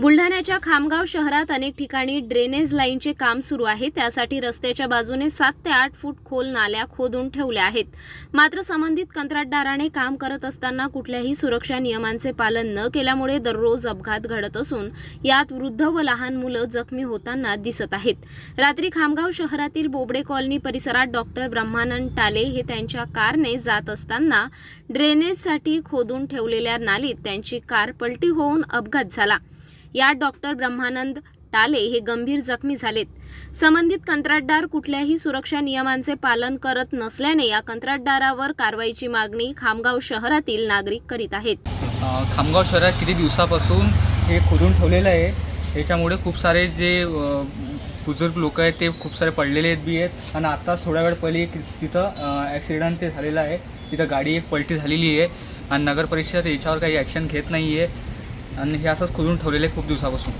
बुलढाण्याच्या खामगाव शहरात अनेक ठिकाणी ड्रेनेज लाईनचे काम सुरू आहे. त्यासाठी रस्त्याच्या बाजूने सात ते आठ फूट खोल नाल्या खोदून ठेवल्या आहेत. मात्र संबंधित कंत्राटदाराने काम करत असताना कुठल्याही सुरक्षा नियमांचे पालन न केल्यामुळे दररोज अपघात घडत असून यात वृद्ध व लहान मुलं जखमी होताना दिसत आहेत. रात्री खामगाव शहरातील बोबडे कॉलनी परिसरात डॉक्टर ब्रह्मानंद टाले हे त्यांच्या कारने जात असताना ड्रेनेजसाठी खोदून ठेवलेल्या नालीत त्यांची कार पलटी होऊन अपघात झाला. यात डॉक्टर ब्रह्मानंद टाले हे गंभीर जखमी झालेत. संबंधित कंत्राटदार कुठल्याही सुरक्षा नियमांचे पालन करत नसल्याने या कंत्राटदारावर कारवाईची मागणी खामगाव शहरातील नागरिक करीत आहेत. खामगाव शहरात किती दिवसापासून हे खोदून ठेवलेलं आहे? याच्यामुळे खूप सारे जे बुजुर्ग लोक आहेत ते खूप सारे पडलेले आहेत बी आहेत. आणि आता थोड्या वेळ पहिले तिथं ॲक्सिडंट ते झालेलं आहे. तिथं गाडी एक पलटी झालेली आहे. आणि नगर परिषद याच्यावर काही ॲक्शन घेत नाही आहे आणि हे असंच खोदून ठेवलेलं आहे खूप दिवसापासून.